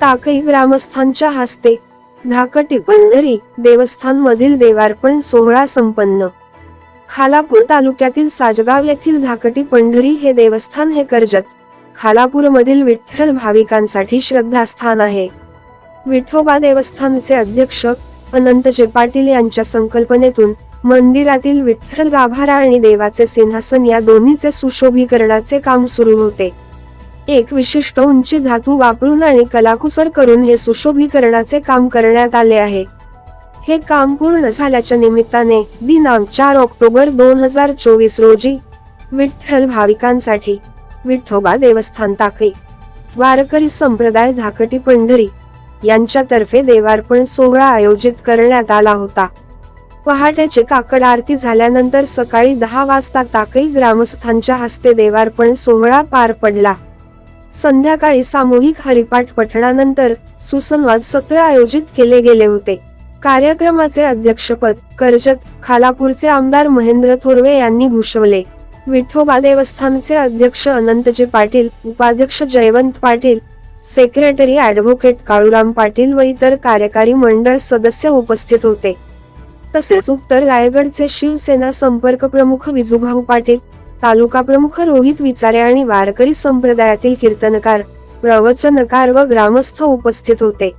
टाकई ग्रामस्थांच्या हस्ते धाकटी पंढरी देवस्थान मधील देवार्पण सोहळा संपन्न. खालापूर तालुक्यातील साजगाव येथील धाकटी पंढरी हे देवस्थान हे कर्जत खालापूर मधील विठ्ठल भाविकांसाठी श्रद्धास्थान आहे. विठोबा देवस्थानचे अध्यक्ष अनंतजे पाटील यांच्या संकल्पनेतून मंदिरातील विठ्ठल गाभारा आणि देवाचे सिंहासन या दोन्हीचे सुशोभीकरणाचे काम सुरू होते. एक विशिष्ट उंची धातू वापरून आणि कलाकुसर करून हे सुशोभीकरणाचे काम करण्यात आले आहे. हे काम पूर्ण झाल्याच्या निमित्ताने दिनांक चार ऑक्टोबर दोन हजार चोवीस रोजी विठ्ठल भाविकांसाठी विठोबा देवस्थान ताके वारकरी संप्रदाय धाकटी पंढरी यांच्यातर्फे देवार्पण सोहळा आयोजित करण्यात आला होता. पहाटेचे काकड आरती झाल्यानंतर सकाळी दहा वाजता ताकई ग्रामस्थांच्या हस्ते देवार्पण सोहळा पार पडला. संध्याकाळी सामूहिक हरिपाठ पठणानंतर सुसंवाद सत्र आयोजित केले गेले होते. कार्यक्रमाचे अध्यक्षपद कर्जत खालापूरचे आमदार महेंद्र थोरवे यांनी भूषवले. विठोबा देवस्थानचे अध्यक्ष अनंतजी पाटील उपाध्यक्ष जयवंत पाटील सेक्रेटरी ऍडव्होकेट काळूराम पाटील व इतर कार्यकारी मंडळ सदस्य उपस्थित होते. तसेच उत्तर रायगडचे शिवसेना संपर्क प्रमुख विजूभाऊ पाटील तालुका प्रमुख रोहित विचारे आणि वारकरी संप्रदायातील कीर्तनकार प्रवचनकार व ग्रामस्थ उपस्थित होते.